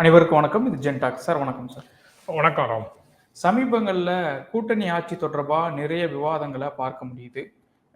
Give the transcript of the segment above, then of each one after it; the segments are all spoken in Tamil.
அனைவருக்கும் வணக்கம். இது ஜென்டாக் சார். வணக்கம் சார். வணக்கம் ராம். சமீபங்களில் கூட்டணி ஆட்சி தொடர்பாக நிறைய விவாதங்களை பார்க்க முடியுது.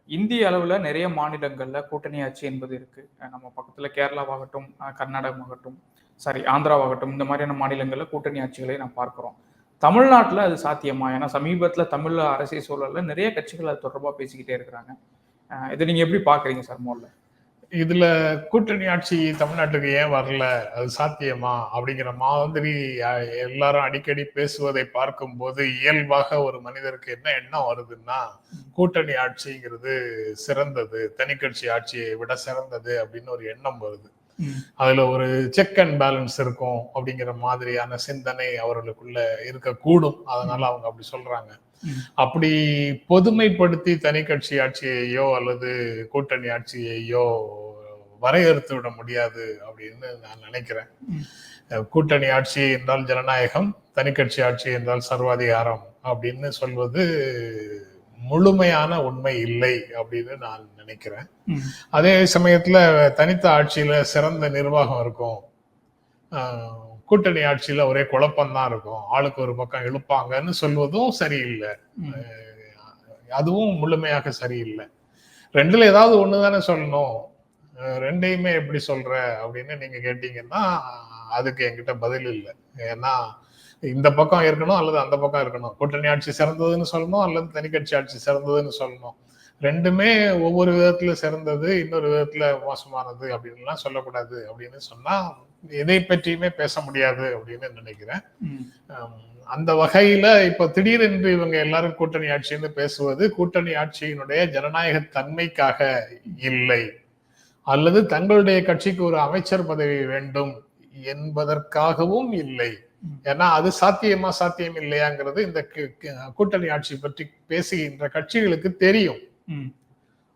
இந்திய அளவில் நிறைய மாநிலங்களில் கூட்டணி ஆட்சி என்பது இருக்கு. அஹ் நம்ம பக்கத்தில் கேரளாவாகட்டும் கர்நாடகமாகட்டும் சாரி ஆந்திராவாகட்டும் இந்த மாதிரியான மாநிலங்களில் கூட்டணி ஆட்சிகளை நாம் பார்க்கிறோம். தமிழ்நாட்டில் அது சாத்தியமா? ஏன்னா சமீபத்தில் தமிழ் அரசியல் சூழலில் நிறைய கட்சிகள் அது தொடர்பாக பேசிக்கிட்டே இருக்கிறாங்க. இதை நீங்கள் எப்படி பார்க்குறீங்க சார் முதல்ல இதுல கூட்டணி ஆட்சி தமிழ்நாட்டுக்கு ஏன் வரல? அது சாத்தியமா? அப்படிங்கிற மாதிரி எல்லாரும் அடிக்கடி பேசுவதை பார்க்கும்போது இயல்பாக ஒரு மனிதருக்கு என்ன எண்ணம் வருதுன்னா கூட்டணி ஆட்சிங்கிறது சிறந்தது தனி கட்சி ஆட்சியை விட சிறந்தது அப்படின்னு ஒரு எண்ணம் வருது. அதுல ஒரு செக் அண்ட் பேலன்ஸ் இருக்கும் அப்படிங்கிற மாதிரியான சிந்தனை அவர்களுக்குள்ள இருக்கக்கூடும். அதனால அவங்க அப்படி சொல்றாங்க. அப்படி பொதுமைப்படுத்தி தனி கட்சி ஆட்சியையோ அல்லது கூட்டணி ஆட்சியையோ வரையறுத்து விட முடியாது அப்படின்னு நான் நினைக்கிறேன். கூட்டணி ஆட்சி என்றால் ஜனநாயகம் தனி கட்சி ஆட்சி என்றால் சர்வாதிகாரம் அப்படின்னு சொல்வது முழுமையான உண்மை இல்லை அப்படின்னு நான் நினைக்கிறேன். அதே சமயத்துல தனித்த ஆட்சியில சிறந்த நிர்வாகம் இருக்கும். கூட்டணி ஆட்சியில ஒரே குழப்பம்தான் இருக்கும். ஆளுக்கு ஒரு பக்கம் இழுப்பாங்கன்னு சொல்வதும் சரியில்லை. அதுவும் முழுமையாக சரியில்லை. ரெண்டுல ஏதாவது ஒண்ணுதானே சொல்லணும். அஹ் ரெண்டையுமே எப்படி சொல்ற அப்படின்னு நீங்க கேட்டீங்கன்னா அதுக்கு என்கிட்ட பதில் இல்லை. ஏன்னா இந்த பக்கம் இருக்கணும் அல்லது அந்த பக்கம் இருக்கணும். கூட்டணி ஆட்சி சிறந்ததுன்னு சொல்லணும் அல்லது தனி கட்சி ஆட்சி சிறந்ததுன்னு சொல்லணும். ரெண்டுமே ஒவ்வொரு விதத்துல சிறந்தது இன்னொரு விதத்துல மோசமானது அப்படின்லாம் சொல்லக்கூடாது அப்படின்னு சொன்னா எதை பற்றியுமே பேச முடியாது அப்படின்னு நினைக்கிறேன். அந்த வகையில இப்ப திடீரென்று இவங்க எல்லாரும் கூட்டணி ஆட்சின்னு பேசுவது கூட்டணி ஆட்சியினுடைய ஜனநாயக தன்மைக்காக இல்லை. அல்லது தங்களுடைய கட்சிக்கு ஒரு அமைச்சர் பதவி வேண்டும் என்பதற்காகவும் இல்லை. ஏன்னா அது சாத்தியமா சாத்தியம் இல்லையாங்கிறது இந்த கூட்டணி ஆட்சி பற்றி பேசுகின்ற கட்சிகளுக்கு தெரியும்.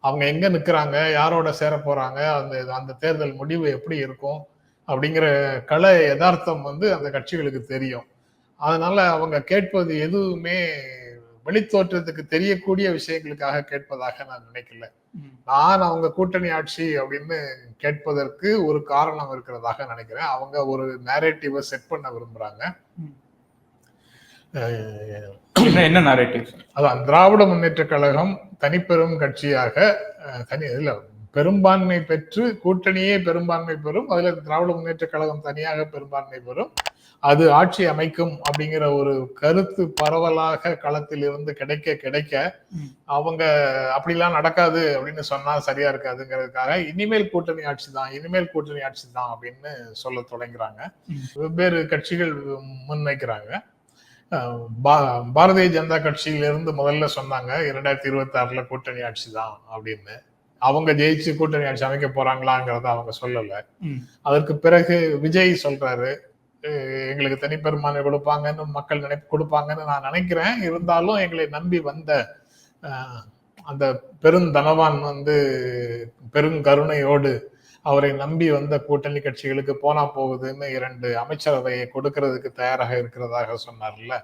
அவங்க எங்க நிக்கிறாங்க யாரோட சேர போறாங்க அந்த அந்த தேர்தல் முடிவு எப்படி இருக்கும் அப்படிங்கிற கள யதார்த்தம் வந்து அந்த கட்சிகளுக்கு தெரியும். அதனால அவங்க கேட்பது எதுவுமே வெளித்தோற்றத்துக்கு தெரியக்கூடிய விஷயங்களுக்காக கேட்பதாக நான் நினைக்கல. நான் அவங்க கூட்டணி ஆட்சி அப்படின்னு கேட்பதற்கு ஒரு காரணம் இருக்கிறதாக நினைக்கிறேன். அவங்க ஒரு நேரேட்டிவை செட் பண்ண விரும்புறாங்க. என்ன சார் அதான் திராவிட முன்னேற்ற கழகம் தனிப்பெரும் கட்சியாக தனி இல்ல பெரும்பான்மை பெற்று கூட்டணியே பெரும்பான்மை பெறும். அதுல திராவிட முன்னேற்ற கழகம் தனியாக பெரும்பான்மை பெறும். அது ஆட்சி அமைக்கும் அப்படிங்கிற ஒரு கருத்து பரவலாக களத்தில் இருந்து கிடைக்க கிடைக்க. அவங்க அப்படிலாம் நடக்காது அப்படின்னு சொன்னா சரியா இருக்காதுங்கிறதுக்காக இனிமேல் கூட்டணி ஆட்சி தான் இனிமேல் கூட்டணி ஆட்சி தான் அப்படின்னு சொல்ல தொடங்குறாங்க. வெவ்வேறு கட்சிகள் முன்வைக்கிறாங்க. பாரதிய ஜனதா கட்சியிலிருந்து முதல்ல சொன்னாங்க இரண்டாயிரத்தி இருபத்தி ஆறுல கூட்டணி ஆட்சி தான் அப்படின்னு. அவங்க ஜெயிச்சு கூட்டணி ஆட்சி அமைக்க போறாங்களாங்கிறத அவங்க சொல்லல. அதற்கு பிறகு விஜய் சொல்றாரு எங்களுக்கு தனிப்பெரும்பான்மை கொடுப்பாங்கன்னு மக்கள் நினை கொடுப்பாங்கன்னு நான் நினைக்கிறேன். இருந்தாலும் எங்களை நம்பி வந்த அந்த பெருந்தனவான் வந்து பெருங்கருணையோடு அவரை நம்பி வந்த கூட்டணி கட்சிகளுக்கு போனா போகுதுன்னு இரண்டு அமைச்சரவையை கொடுக்கறதுக்கு தயாராக இருக்கிறதாக சொன்னார்ல.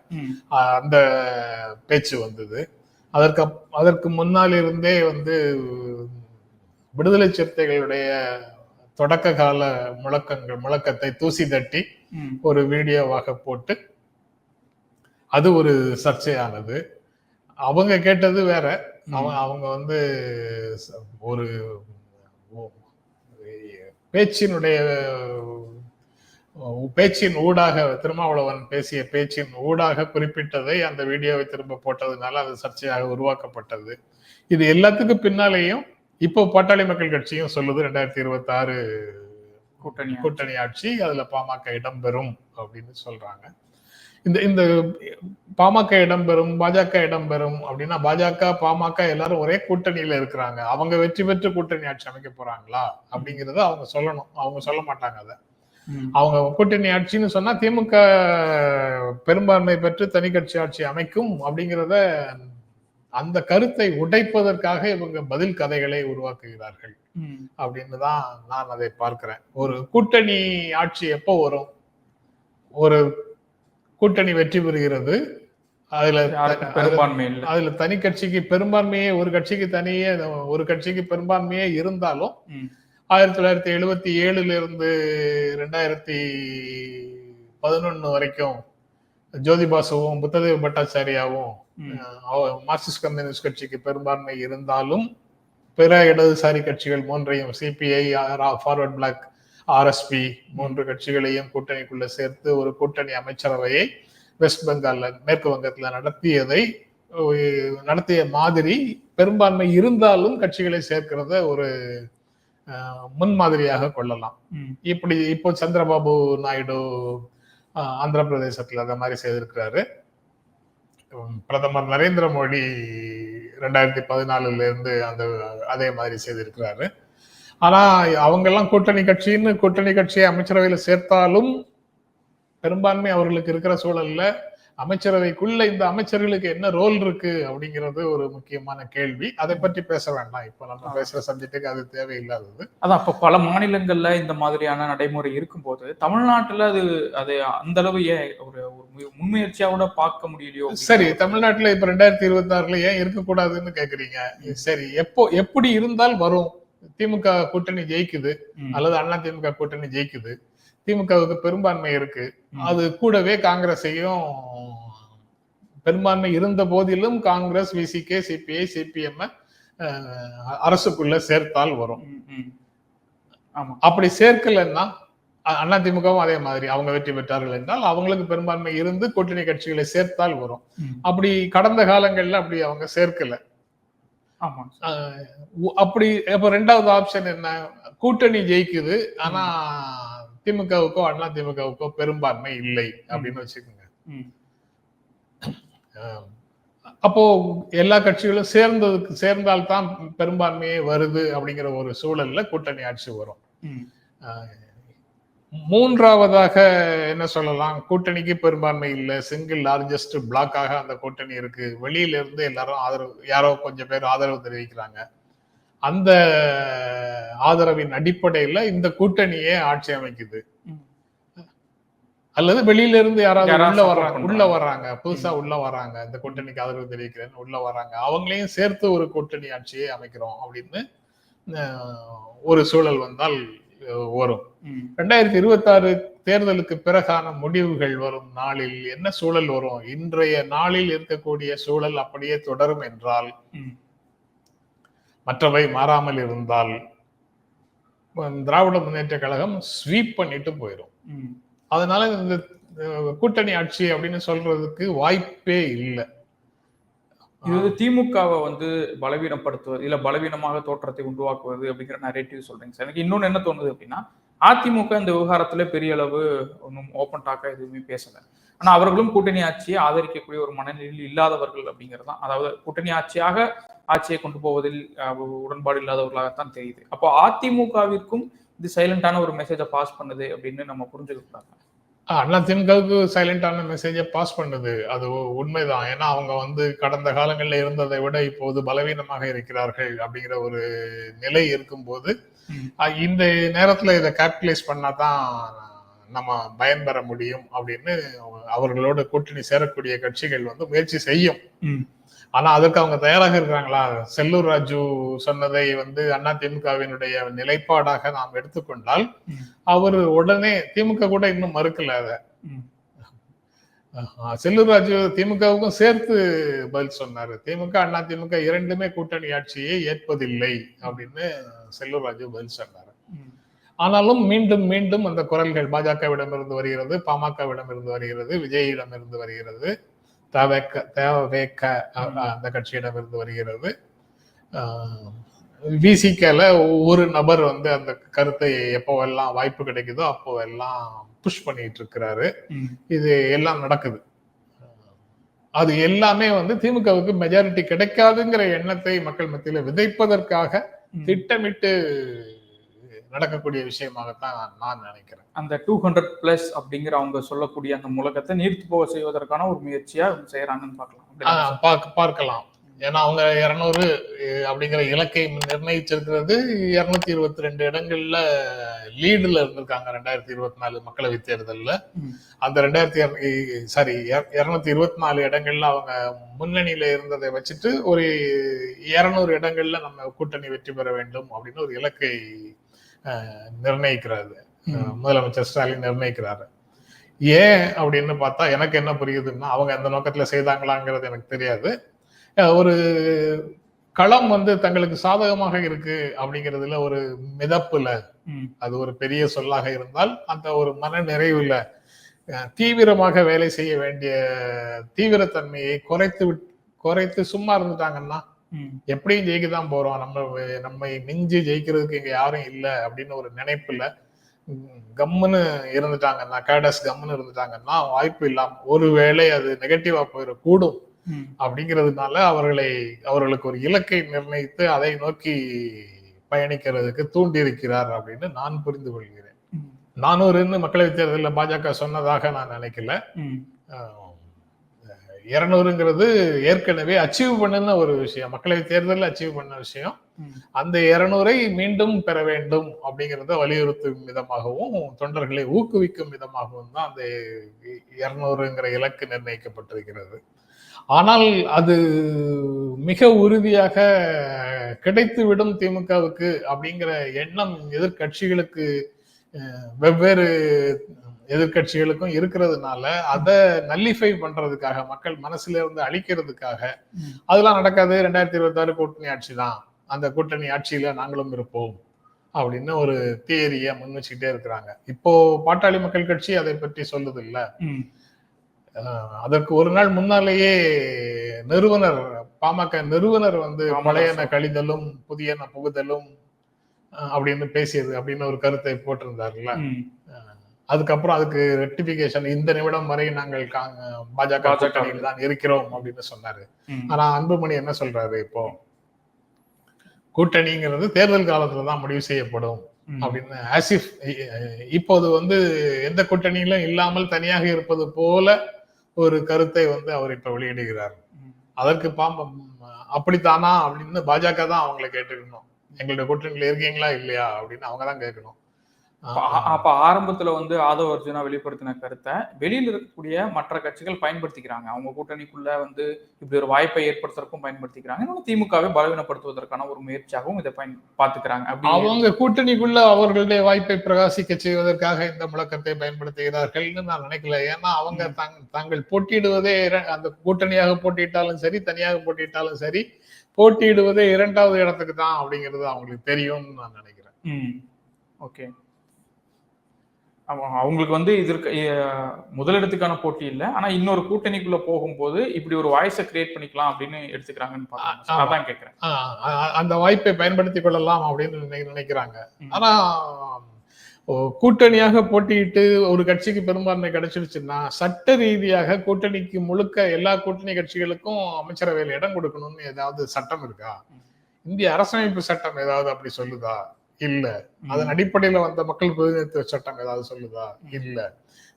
அந்த பேச்சு வந்தது. அதற்கு அதற்கு முன்னால் இருந்தே வந்து விடுதலை சிறுத்தைகளுடைய தொடக்க கால முழக்கங்கள் முழக்கத்தை தூசி தட்டி. ஒரு வீடியோவாக போட்டு அது ஒரு சர்ச்சையானது. அவங்க கேட்டது வேற. அவங்க அவங்க வந்து ஒரு பேச்சினுடைய பேச்சின் ஊடாக திருமாவளவன் பேசிய பேச்சின் ஊடாக குறிப்பிட்டதை அந்த வீடியோவை திரும்ப போட்டதுனால அது சர்ச்சையாக உருவாக்கப்பட்டது. இது எல்லாத்துக்கும் பின்னாலேயும் இப்போ பாட்டாளி மக்கள் கட்சியும் சொல்லுது ரெண்டாயிரத்தி இருபத்தி ஆறு கூட்டணி கூட்டணி ஆட்சி அதுல பாமக இடம்பெறும் அப்படின்னு சொல்றாங்க. இந்த இந்த பாமக இடம்பெறும் பாஜக இடம்பெறும் அப்படின்னா பாஜக பாமக எல்லாரும் ஒரே கூட்டணியில இருக்கிறாங்க. அவங்க வெற்றி பெற்று கூட்டணி ஆட்சி அமைக்க போறாங்களா அப்படிங்கறத அவங்க சொல்லணும். அவங்க சொல்ல மாட்டாங்க அதை. அவங்க கூட்டணி ஆட்சின்னு சொன்னா திமுக பெரும்பான்மை பெற்று தனி கட்சி ஆட்சி அமைக்கும் அப்படிங்கிறத அந்த கருத்தை உடைப்பதற்காக இவங்க பதில் கதைகளை உருவாக்குகிறார்கள். அப்படின்னு தான் நான் அதை பார்க்கிறேன். ஒரு கூட்டணி ஆட்சி எப்போ வரும்? ஒரு கூட்டணி வெற்றி பெறுகிறது. அதுல பெரும்பான்மை அதுல தனி கட்சிக்கு பெரும்பான்மையே ஒரு கட்சிக்கு தனியே ஒரு கட்சிக்கு பெரும்பான்மையே இருந்தாலும். ஆயிரத்தி தொள்ளாயிரத்தி எழுபத்தி ஏழுல இருந்து ரெண்டாயிரத்தி பதினொன்னு வரைக்கும் ஜோதி பாசுவும் புத்ததேவ பட்டாச்சாரியாவும் மார்க்சிஸ்ட் கம்யூனிஸ்ட் கட்சிக்கு பெரும்பான்மை இருந்தாலும் பிற இடதுசாரி கட்சிகள் மூன்றையும் சிபிஐ ஃபார்வர்ட் பிளாக் ஆர்எஸ்பி மூன்று கட்சிகளையும் கூட்டணிக்குள்ள சேர்த்து ஒரு கூட்டணி அமைச்சரவையை வெஸ்ட் பெங்கால்ல மேற்கு வங்கத்துல நடத்தியதை நடத்திய மாதிரி பெரும்பான்மை இருந்தாலும் கட்சிகளை சேர்க்கிறத ஒரு முன்மாதிரியாக கொள்ளலாம். இப்படி இப்போ சந்திரபாபு நாயுடு ஆந்திர பிரதேசத்துல அந்த மாதிரி செய்திருக்கிறாரு. பிரதமர் நரேந்திர மோடி ரெண்டாயிரத்தி பதினாலுல இருந்து அந்த அதே மாதிரி செய்திருக்கிறாரு. ஆனா அவங்க எல்லாம் கூட்டணி கட்சின்னு கூட்டணி கட்சியை அமைச்சரவையில சேர்த்தாலும் பெரும்பான்மை அவர்களுக்கு இருக்கிற சூழல்ல அமைச்சரவைக்குள்ள இந்த அமைச்சர்களுக்கு என்ன ரோல் இருக்கு அப்படிங்கிறது ஒரு முக்கியமான கேள்வி. அதை பற்றி பேச வேண்டாம். இப்போ நம்ம பேசுற சப்ஜெக்ட்டுக்கு அது தேவையில்லாதது. அதான் இப்ப பல மாநிலங்கள்ல இந்த மாதிரியான நடைமுறை இருக்கும்போது தமிழ்நாட்டுல அது அது அந்த அளவு ஏன் ஒரு ஒரு மு- முன்முயற்சியாவோட பார்க்க முடியலையோ சரி தமிழ்நாட்டுல இப்ப ரெண்டாயிரத்தி இருபத்தி ஆறுல ஏன் இருக்கக்கூடாதுன்னு கேக்குறீங்க? சரி எப்போ எப்படி இருந்தால் வரும்? திமுக கூட்டணி ஜெயிக்குது அல்லது அண்ணா திமுக கூட்டணி ஜெயிக்குது. திமுகவுக்கு பெரும்பான்மை இருக்கு. அது கூடவே காங்கிரஸையும் பெரும்பான்மை இருந்த போதிலும் காங்கிரஸ் விசிகே சிபிஐ சிபிஎம் அரசுக்குள்ள சேர்த்தால் வரும். அப்படி சேர்க்கலன்னா திமுகவும் அதே மாதிரி. அவங்க வெற்றி பெற்றார்கள் என்றால் அவங்களுக்கு பெரும்பான்மை இருந்து கூட்டணி கட்சிகளை சேர்த்தால் வரும். அப்படி கடந்த காலங்கள்ல அப்படி அவங்க சேர்க்கல. அப்படி அப்ப ரெண்டாவது ஆப்ஷன் என்ன? கூட்டணி ஜெயிக்குது. ஆனா திமுகவுக்கோ அண்ணா திமுகவுக்கோ பெரும்பான்மை இல்லை அப்படின்னு வச்சுக்கோங்க. அப்போ எல்லா கட்சிகளும் சேர்ந்ததுக்கு சேர்ந்தால்தான் பெரும்பான்மையே வருது அப்படிங்கிற ஒரு சூழல்ல கூட்டணி ஆட்சி வரும். மூன்றாவதாக என்ன சொல்லலாம்? கூட்டணிக்கு பெரும்பான்மை இல்லை. சிங்கிள் லார்ஜஸ்ட் பிளாக்காக அந்த கூட்டணி இருக்கு. வெளியில இருந்து எல்லாரும் ஆதரவு யாரோ கொஞ்சம் பேர் ஆதரவு தெரிவிக்கிறாங்க. அந்த ஆதரவின் அடிப்படையில இந்த கூட்டணியே ஆட்சி அமைக்குது. அல்லது வெளியில இருந்து யாராவது உள்ள வர்றாங்க உள்ள. வர்றாங்க. புதுசா உள்ள வர்றாங்க. இந்த கூட்டணிக்கு ஆதரவு தெரிவிக்கிறேன்னு உள்ள வர்றாங்க. அவங்களையும் சேர்த்து ஒரு கூட்டணி ஆட்சியை அமைக்கிறோம் அப்படின்னு ஒரு சூழல் வந்தால் வரும். ரெண்டாயிரத்தி இருபத்தாறு தேர்தலுக்கு பிறகான முடிவுகள் வரும் நாளில் என்ன சூழல் வரும்? இன்றைய நாளில் இருக்கக்கூடிய சூழல் அப்படியே தொடரும் என்றால் மற்றவை மாறாமல் இருந்தால் திராவிட முன்னேற்ற கழகம் ஸ்வீப் பண்ணிட்டு போயிடும். அதனால இந்த கூட்டணி ஆட்சி அப்படின்னு சொல்றதுக்கு வாய்ப்பே இல்லை. இது வந்து திமுகவை வந்து பலவீனப்படுத்துவது இல்ல பலவீனமாக தோற்றத்தை உருவாக்குவது அப்படிங்கிற நரேட்டிவ் சொல்றீங்க சார். எனக்கு இன்னொன்னு என்ன தோணுது அப்படின்னா அதிமுக இந்த விவகாரத்துல பெரிய அளவு ஒன்றும் ஓப்பன் டாக்கா எதுவுமே பேசல. ஆனா அவர்களும் கூட்டணி ஆட்சியை ஆதரிக்கக்கூடிய ஒரு மனநிலையில் இல்லாதவர்கள் அப்படிங்கிறது தான். அதாவது கூட்டணி ஆட்சியாக ஆட்சியை கொண்டு போவதில் உடன்பாடு இல்லாதவர்களாகத்தான் தெரியுது. அப்போ அதிமுகவிற்கும் இது சைலண்டான ஒரு மெசேஜை பாஸ் பண்ணுது அப்படின்னு நம்ம புரிஞ்சுக்க கூடாது அண்ணா திமுகவுக்கு சைலண்டான மெசேஜை பாஸ் பண்ணுது. அது உண்மைதான். ஏன்னா அவங்க வந்து கடந்த காலங்களில் இருந்ததை விட இப்போது பலவீனமாக இருக்கிறார்கள் அப்படிங்கிற ஒரு நிலை இருக்கும்போது இந்த நேரத்துல இதை கேபிட்டலைஸ் பண்ணாதான் நம்ம பயன்பெற முடியும் அப்படின்னு அவர்களோட கூட்டணி சேரக்கூடிய கட்சிகள் வந்து முயற்சி செய்யும். ஆனா அதற்கு அவங்க தயாராக இருக்கிறாங்களா? செல்லூர் ராஜு சொன்னதை வந்து அண்ணா திமுகவினுடைய நிலைப்பாடாக நாம் எடுத்துக்கொண்டால். அவர் உடனே திமுக கூட இன்னும் மறுக்கல அதை. செல்லூர் ராஜு திமுகவுக்கும் சேர்த்து பதில் சொன்னாரு. திமுக அண்ணா திமுக இரண்டுமே கூட்டணி ஆட்சியை ஏற்பதில்லை அப்படின்னு செல்லூர் ராஜு பதில் சொன்னாரு. ஆனாலும் மீண்டும் மீண்டும் அந்த குரல்கள் பாஜகவிடமிருந்து வருகிறது பாமகவிடம் இருந்து வருகிறது விஜயிடம் இருந்து வருகிறது தவேக்க அ- அந்த கட்சியிடம் இருந்து வருகிறது விசிகல ஒரு நபர் வந்து அந்த கருத்தை எப்போவெல்லாம் வாய்ப்பு கிடைக்குதோ அப்போவெல்லாம் புஷ் பண்ணிட்டு இருக்கிறாரு. இது எல்லாம் நடக்குது அது எல்லாமே வந்து திமுகவுக்கு மெஜாரிட்டி கிடைக்காதுங்கிற எண்ணத்தை மக்கள் மத்தியில விதைப்பதற்காக. திட்டமிட்டு நடக்கக்கூடிய விஷயமாகத்தான் நான் நினைக்கிறேன். அந்த டூ ஹண்ட்ரட் பிளஸ் அப்படிங்கிற அவங்க சொல்லக்கூடிய அந்த முழக்கத்தை நீர்த்து போக செய்வதற்கான ஒரு முயற்சியா செய்யறாங்கன்னு பார்க்கலாம். பார்க்கலாம். ஏன்னா அவங்க இருநூறு அப்படிங்கிற இலக்கை நிர்ணயிச்சிருக்கிறது இருநூத்தி இருபத்தி ரெண்டு இடங்கள்ல லீடுல இருந்திருக்காங்க ரெண்டாயிரத்தி இருபத்தி நாலு மக்களவை தேர்தல்ல. அந்த ரெண்டாயிரத்தி சாரி இருநூத்தி இருபத்தி நாலு இடங்கள்ல அவங்க முன்னணியில இருந்ததை வச்சுட்டு ஒரு இருநூறு இடங்கள்ல நம்ம கூட்டணி வெற்றி பெற வேண்டும் அப்படின்னு ஒரு இலக்கை நிர்ணயிக்கிறாரு. முதலமைச்சர் ஸ்டாலின் நிர்ணயிக்கிறாரு. ஏன் அப்படின்னு பார்த்தா எனக்கு என்ன புரியுதுன்னா அவங்க அந்த நோக்கத்துல செய்தாங்களாங்கிறது எனக்கு தெரியாது. ஒரு களம் வந்து தங்களுக்கு சாதகமாக இருக்கு அப்படிங்கிறதுல ஒரு மிதப்புல அது ஒரு பெரிய சொல்லாக இருந்தால் அந்த ஒரு மன நிறைவுல தீவிரமாக வேலை செய்ய வேண்டிய தீவிரத்தன்மையை குறைத்து குறைத்து சும்மா இருந்துட்டாங்கன்னா எப்படியும் ஜெயிக்க தான் போறோம். நம்ம நம்மை மிஞ்சி ஜெயிக்கிறதுக்கு இங்க யாரும் இல்லை அப்படின்னு ஒரு நினைப்புல கம்முன்னு இருந்துட்டாங்கன்னா கேடஸ் கம்முன்னு இருந்துட்டாங்கன்னா வாய்ப்பு இல்லாம ஒருவேளை அது நெகட்டிவா போயிடக்கூடும். அப்படிங்கிறதுனால அவர்களை அவர்களுக்கு ஒரு இலக்கை நிர்ணயித்து அதை நோக்கி பயணிக்கிறதுக்கு தூண்டி இருக்கிறார் அப்படின்னு நான் புரிந்து கொள்கிறேன். நானூறுன்னு மக்களவைத் தேர்தலில் பாஜக சொன்னதாக நான் நினைக்கல. இருநூறுங்கிறது ஏற்கனவே அச்சீவ் பண்ணுன ஒரு விஷயம். மக்களவைத் தேர்தலில் அச்சீவ் பண்ண விஷயம். அந்த இருநூறை மீண்டும் பெற வேண்டும் அப்படிங்கிறத வலியுறுத்தும் விதமாகவும் தொண்டர்களை ஊக்குவிக்கும் விதமாகவும் தான் அந்த இருநூறுங்கிற இலக்கு நிர்ணயிக்கப்பட்டிருக்கிறது. ஆனால் அது மிக உறுதியாக கிடைத்துவிடும் திமுகவுக்கு அப்படிங்கிற எண்ணம் எதிர்க்கட்சிகளுக்கு அஹ், வெவ்வேறு எதிர்க்கட்சிகளுக்கும் இருக்கிறதுனால அதை நல்லிஃபை பண்றதுக்காக மக்கள் மனசுல இருந்து அழிக்கிறதுக்காக. அதெல்லாம் நடக்காது ரெண்டாயிரத்தி இருபத்தி ஆறு கூட்டணி ஆட்சி தான் அந்த கூட்டணி ஆட்சியில நாங்களும் இருப்போம் அப்படின்னு ஒரு தியரிய முன் வச்சுக்கிட்டே இருக்கிறாங்க இப்போ பாட்டாளி மக்கள் கட்சி அதை பற்றி சொல்லுது இல்ல அதற்கு ஒரு நாள் முன்னாலேயே நிறுவனர் பாமக நிறுவனர் வந்து. பழையன கழிதலும் புதியன புகுதலும் அப்படின்னு பேசியது அப்படின்னு ஒரு கருத்தை போட்டிருந்தாருல்ல. அதுக்கப்புறம் அதுக்கு ரெக்டிபிகேஷன் இந்த நிமிடம் வரை நாங்கள் பாஜக கூட்டணியில் தான் இருக்கிறோம் அப்படின்னு சொன்னாரு. ஆனா அன்புமணி என்ன சொல்றாரு இப்போ? கூட்டணிங்கிறது தேர்தல் காலத்துல தான் முடிவு செய்யப்படும் அப்படின்னு ஆசிஃப் இப்போது வந்து எந்த கூட்டணியிலும் இல்லாமல் தனியாக இருப்பது போல ஒரு கருத்தை வந்து அவர் இப்ப வெளியிடுகிறார். அதற்கு பாம்ப அப்படித்தானா அப்படின்னு பாஜக தான் அவங்கள கேட்டுக்கணும். எங்களுடைய கூட்டணியில இருக்கீங்களா இல்லையா அப்படின்னு அவங்க தான் கேட்கணும். அப்ப ஆரம்பத்துல வந்து ஆதவ அர்ஜுனா வெளிப்படுத்தின கருத்தை வெளியில இருக்கக்கூடிய மற்ற கட்சிகள் பயன்படுத்திக்கிறாங்க. அவங்க கூட்டணிக்குள்ள வந்து இப்படி ஒரு வாய்ப்பை ஏற்படுத்துறதுக்கும் பயன்படுத்திக்கிறாங்க. இன்னொன்னு திமுகவை பலவீனப்படுத்துவதற்கான ஒரு முயற்சியாகவும் இதை பயன் பார்த்துக்கிறாங்க. அப்படி அவங்க கூட்டணிக்குள்ள அவர்களுடைய வாய்ப்பை பிரகாசிக்க செய்வதற்காக இந்த முழக்கத்தை பயன்படுத்துகிறார்கள்னு நான் நினைக்கல. ஏன்னா அவங்க தங் தாங்கள் போட்டியிடுவதே அந்த கூட்டணியாக போட்டியிட்டாலும் சரி தனியாக போட்டியிட்டாலும் சரி போட்டியிடுவதே இரண்டாவது இடத்துக்கு தான் அப்படிங்கிறது அவங்களுக்கு தெரியும்னு நான் நினைக்கிறேன். ஓகே. அவங்களுக்கு வந்து இதற்கு முதலிடத்துக்கான போட்டி இல்லை ஆனா இன்னொரு கூட்டணிக்குள்ள போகும்போது இப்படி ஒரு வாய்ஸை கிரியேட் பண்ணிக்கலாம் அப்படின்னு எடுத்துக்கிறாங்கன்னு. அதான் கேட்கிறேன் அந்த வாய்ப்பை பயன்படுத்திக் கொள்ளலாம் அப்படின்னு நினை- நினைக்கிறாங்க. ஆனா கூட்டணியாக போட்டியிட்டு ஒரு கட்சிக்கு பெரும்பான்மை கிடைச்சிருச்சுன்னா சட்ட ரீதியாக கூட்டணிக்கு முழுக்க எல்லா கூட்டணி கட்சிகளுக்கும் அமைச்சரவையில் இடம் கொடுக்கணும்னு ஏதாவது சட்டம் இருக்கா. இந்திய அரசமைப்பு சட்டம் ஏதாவது அப்படி சொல்லுதா இல்ல. அதன் அடிப்படையில வந்த மக்கள் பிரதிநிதித்துவ சட்டம் ஏதாவது சொல்லுதா. இல்ல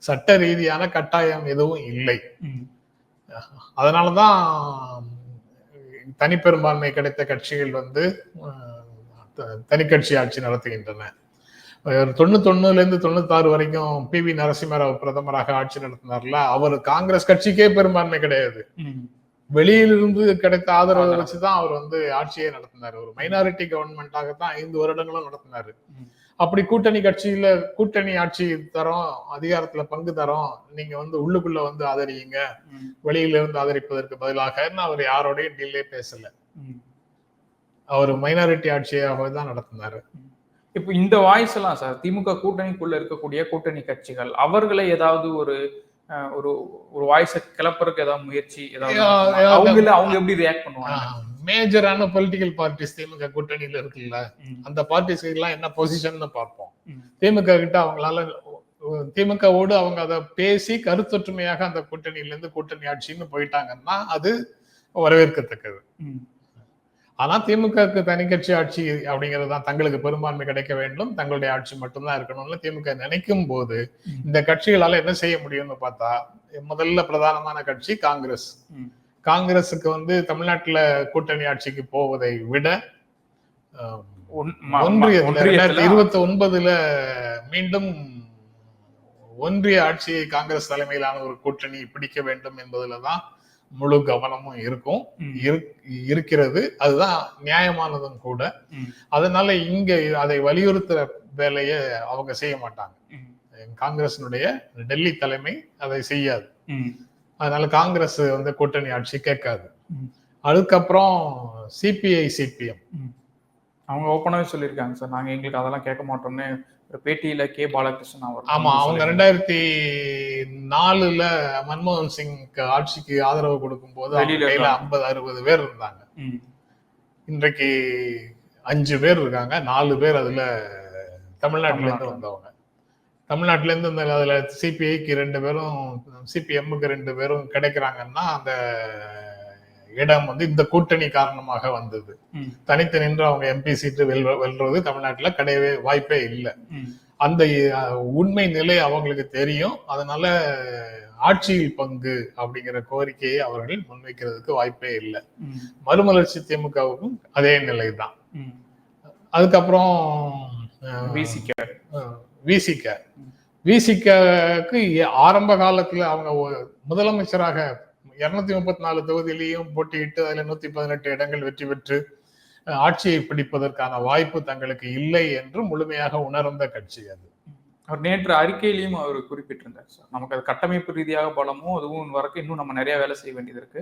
சட்ட ரீதியான கட்டாயம் எதுவும் இல்லை. அதனாலதான் தனிப்பெரும்பான்மை கிடைத்த கட்சிகள் வந்து அஹ், த- தனிக்கட்சி ஆட்சி நடத்துகின்றன தொண்ணூத்தொன்னுல இருந்து தொண்ணூத்தாறு வரைக்கும் பி வி நரசிம்மராவ் பிரதமராக ஆட்சி நடத்தினார்ல அவர் காங்கிரஸ் கட்சிக்கே பெரும்பான்மை கிடையாது. வெளியிலிருந்து கிடைத்த ஆதரவை. வச்சுதான் அவர் வந்து ஆட்சியே நடத்தினார் ஒரு மைனாரிட்டி கவர்மெண்டாக தான் ஐந்து வருடங்களும் நடத்தினாரு. அப்படி கூட்டணி கட்சியில கூட்டணி ஆட்சி தரோம் அதிகாரத்துல பங்கு தரோம் நீங்க வந்து உள்ளுக்குள்ள வந்து ஆதரியுங்க. வெளியில இருந்து ஆதரிப்பதற்கு பதிலாக அவர் யாரோடையும் டீலே பேசல. அவர் மைனாரிட்டி ஆட்சியாக தான் நடத்தினாரு இப்போ இந்த வாய்ஸ் எல்லாம் சார் திமுக கூட்டணிக்குள்ள இருக்கக்கூடிய கூட்டணி கட்சிகள் அவர்களை ஏதாவது ஒரு ஒரு ஒரு வாய்ஸை கிளப்புறதுக்கு ஏதாவது முயற்சி ஏதாவது அவங்கள அவங்க எப்படி ரியாக்ட் பண்ணுவாங்க? மேஜரான பொலிட்டிக்கல் பார்ட்டிஸ் திமுக கூட்டணியில இருக்குல்ல. அந்த பார்ட்டிஸ் எல்லாம் என்ன பொசிஷன் பார்ப்போம். திமுக கிட்ட அவங்களால திமுகவோடு அவங்க அதை பேசி கருத்தொற்றுமையாக அந்த கூட்டணியில இருந்து கூட்டணி ஆட்சின்னு போயிட்டாங்கன்னா அது வரவேற்கத்தக்கது. ம். ஆனா திமுகவுக்கு தனி கட்சி ஆட்சி அப்படிங்கிறது தான் தங்களுக்கு பெரும்பான்மை கிடைக்க வேண்டும் தங்களுடைய ஆட்சி மட்டும்தான் இருக்கணும்னு திமுக நினைக்கும் போது. இந்த கட்சிகளால என்ன செய்ய முடியும்னு பார்த்தா முதல்ல பிரதானமான கட்சி காங்கிரஸ். காங்கிரஸுக்கு வந்து தமிழ்நாட்டுல கூட்டணி ஆட்சிக்கு போவதை விட ஒன்றியத்துல இருபத்தி ஒன்பதுல மீண்டும் ஒன்றிய ஆட்சியை காங்கிரஸ் தலைமையிலான ஒரு கூட்டணி பிடிக்க வேண்டும் என்பதுலதான் முழு கவனமும் இருக்கும் இருக்கிறது அதுதான் நியாயமானதும் கூட. அதனால இங்க அதை வலியுறுத்துற வேலையை அவங்க செய்ய மாட்டாங்க. காங்கிரசினுடைய டெல்லி தலைமை அதை செய்யாது அதனால காங்கிரஸ் வந்து கூட்டணி ஆட்சி கேட்காது. அதுக்கப்புறம் சிபிஐ சிபிஎம். அவங்க ஓப்பனாவே சொல்லியிருக்காங்க சார் நாங்க எங்களுக்கு அதெல்லாம் கேட்க மாட்டோம்னு ஒரு பேட்டியில கே பாலகிருஷ்ணன் அவர் ஆமா அவங்க. ரெண்டாயிரத்தி நாலுல மன்மோகன் சிங் ஆட்சிக்கு ஆதரவு கொடுக்கும் போது கையில. ஐம்பது அறுபது பேர் இருந்தாங்க இன்றைக்கு அஞ்சு பேர் இருக்காங்க நாலு பேர் அதுல தமிழ்நாட்டுல இருந்து. வந்தவங்க தமிழ்நாட்டுல இருந்து இந்த அதுல சிபிஐக்கு ரெண்டு பேரும் சிபிஎம்முக்கு ரெண்டு பேரும் கிடைக்கிறாங்கன்னா அந்த இடம் வந்து இந்த கூட்டணி காரணமாக வந்தது. தனித்து நின்று அவங்க எம்பி சீட்டு வெல்வ வெல்றது தமிழ்நாட்டுல கிடையவே வாய்ப்பே இல்லை. அந்த உண்மை நிலை அவங்களுக்கு தெரியும். அதனால ஆட்சியில் பங்கு அப்படிங்கிற கோரிக்கையை அவர்கள் முன்வைக்கிறதுக்கு வாய்ப்பே இல்லை. மறுமலர்ச்சி திமுகவுக்கும் அதே நிலை தான். அதுக்கப்புறம். விசிக விசிகக்கு ஆரம்ப காலத்துல அவங்க முதலமைச்சராக இருநூத்தி முப்பத்தி நாலு தொகுதியிலையும் போட்டியிட்டு அதில் நூத்தி பதினெட்டு இடங்கள் வெற்றி பெற்று ஆட்சியை பிடிப்பதற்கான வாய்ப்பு தங்களுக்கு இல்லை என்று முழுமையாக உணர்ந்த கட்சி அது. அவர் நேற்று அறிக்கையிலையும் அவர் குறிப்பிட்டிருந்தார் சார் நமக்கு அது கட்டமைப்பு ரீதியாக பலமும் அதுவும் வரைக்கும் இன்னும் நம்ம நிறைய வேலை செய்ய வேண்டியது இருக்கு.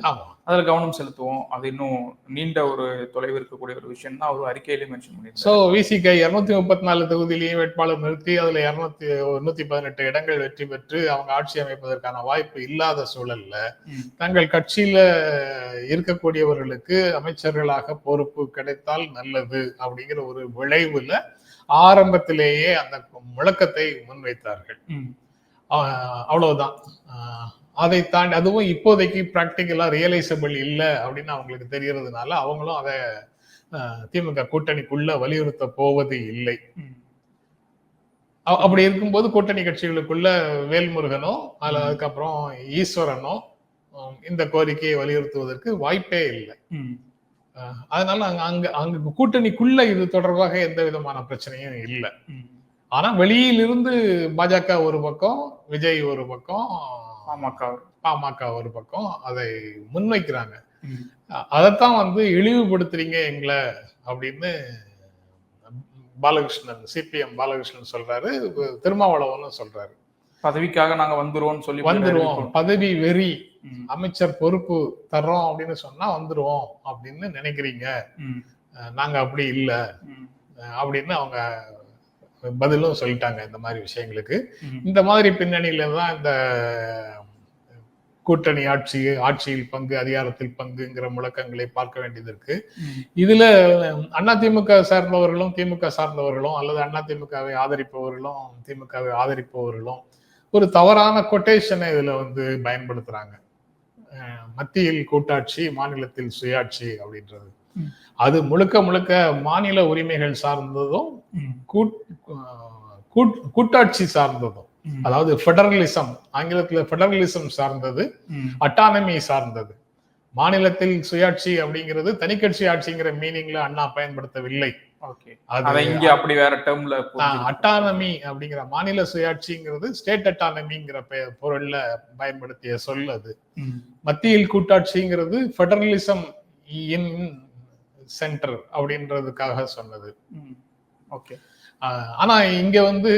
அதுல கவனம் செலுத்துவோம். அது இன்னும் நீண்ட ஒரு தொலைவு இருக்கக்கூடிய ஒரு விஷயம் தான் அவர் அறிக்கையிலேயே மென்ஷன் சோ பண்ணியிருந்தார் விசிக இருநூத்தி முப்பத்தி நாலு தொகுதியிலையும் வேட்பாளர் நிறுத்தி அதுல இருநூத்தி நூத்தி பதினெட்டு இடங்கள் வெற்றி பெற்று அவங்க ஆட்சி அமைப்பதற்கான வாய்ப்பு இல்லாத சூழல்ல தங்கள் கட்சியில இருக்கக்கூடியவர்களுக்கு அமைச்சர்களாக பொறுப்பு கிடைத்தால் நல்லது அப்படிங்கிற ஒரு விளைவுல ஆரம்பத்திலேயே அந்த முழக்கத்தை முன்வைத்தார்கள். அவ்வளவுதான். அதை தாண்டி அதுவும் இப்போதைக்கு பிராக்டிக்கலா ரியலைசபிள் இல்லை அப்படின்னு அவங்களுக்கு தெரியறதுனால அவங்களும் அதை திமுக கூட்டணிக்குள்ள வலியுறுத்த போவது இல்லை. அப்படி இருக்கும்போது கூட்டணி கட்சிகளுக்குள்ள வேல்முருகனோ. அதுக்கப்புறம் ஈஸ்வரனோ இந்த கோரிக்கையை வலியுறுத்துவதற்கு வாய்ப்பே இல்லை. அதனால அங்க அங்க அங்க கூட்டணிக்குள்ள இது தொடர்பாக எந்த விதமான பிரச்சனையும் இல்லை. ஆனா வெளியிலிருந்து பாஜக ஒரு பக்கம் விஜய் ஒரு பக்கம் பாமக. பாமக ஒரு பக்கம் அதை முன்வைக்கிறாங்க. அதைத்தான் வந்து இழிவுபடுத்துறீங்க எங்களை அப்படின்னு பாலகிருஷ்ணன் சிபிஎம் பாலகிருஷ்ணன் சொல்றாரு திருமாவளவனும் சொல்றாரு. பதவிக்காக நாங்க வந்துருவோம்னு சொல்லி வந்துருவோம். பதவி வெறி. அமைச்சர் பொறுப்பு தர்றோம் அப்படின்னு சொன்னா வந்துருவோம் அப்படின்னு நினைக்கிறீங்க. நாங்க அப்படி இல்ல. அப்படின்னு அவங்க பதிலும் சொல்லிட்டாங்க இந்த மாதிரி விஷயங்களுக்கு. இந்த மாதிரி பின்னணியில தான் இந்த கூட்டணி ஆட்சி ஆட்சியில் பங்கு அதிகாரத்தில் பங்குங்கிற முழக்கங்களை பார்க்க வேண்டியது இருக்கு. இதுல அதிமுக சார்ந்தவர்களும் திமுக சார்ந்தவர்களும் அல்லது அதிமுகவை ஆதரிப்பவர்களும் திமுகவை ஆதரிப்பவர்களும் ஒரு தவறான கொட்டேஷனை இதுல வந்து பயன்படுத்துறாங்க. மத்தியில் கூட்டாட்சி மாநிலத்தில் சுயாட்சி அப்படின்றது. அது முழுக்க முழுக்க மாநில உரிமைகள் சார்ந்ததும் கூட்டாட்சி சார்ந்ததும். அதாவது ஃபெடரலிசம் ஆங்கிலத்துல ஃபெடரலிசம் சார்ந்தது அட்டானமி சார்ந்தது. மாநிலத்தில் சுயாட்சி அப்படிங்கிறது தனிக்கட்சி ஆட்சிங்கிற மீனிங்ல அண்ணா பயன்படுத்தவில்லை. இங்க அப்படி வேற டேர்ம்ல அட்டானமி அப்படிங்கிற மாநில சுயாட்சிங்கிறது ஸ்டேட் அட்டானமிங்கிற பொருள்ல பயன்படுத்திய சொல் அது. மத்தியில் கூட்டாட்சிங்கிறது ஃபெடரலிசம் இன் சென்டர் அப்படின்றதுக்காக சொன்னது. ஓகே. ஆனா இங்க வந்து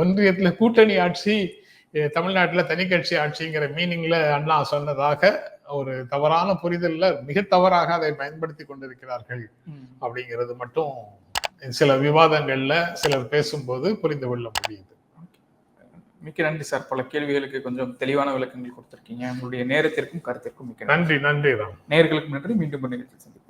ஒன்றியத்துல கூட்டணி ஆட்சி தமிழ்நாட்டுல தனிக்கட்சி ஆட்சிங்கிற மீனிங்ல அண்ணா சொன்னதாக ஒரு தவறான புரிதல்ல மிக தவறாக அதை பயன்படுத்தி கொண்டிருக்கிறார்கள் அப்படிங்கிறது மட்டும் சில விவாதங்கள்ல சிலர் பேசும்போது புரிந்து கொள்ள முடியுது. மிக்க நன்றி சார். பல கேள்விகளுக்கு கொஞ்சம் தெளிவான விளக்கங்கள் கொடுத்திருக்கீங்க. உங்களுடைய நேரத்திற்கும் கருத்திற்கும் மிக்க நன்றி. நன்றி ராம். நேர்களுக்கு நன்றி. மீண்டும் ஒரு நிகழ்ச்சியில் சந்திப்போம்.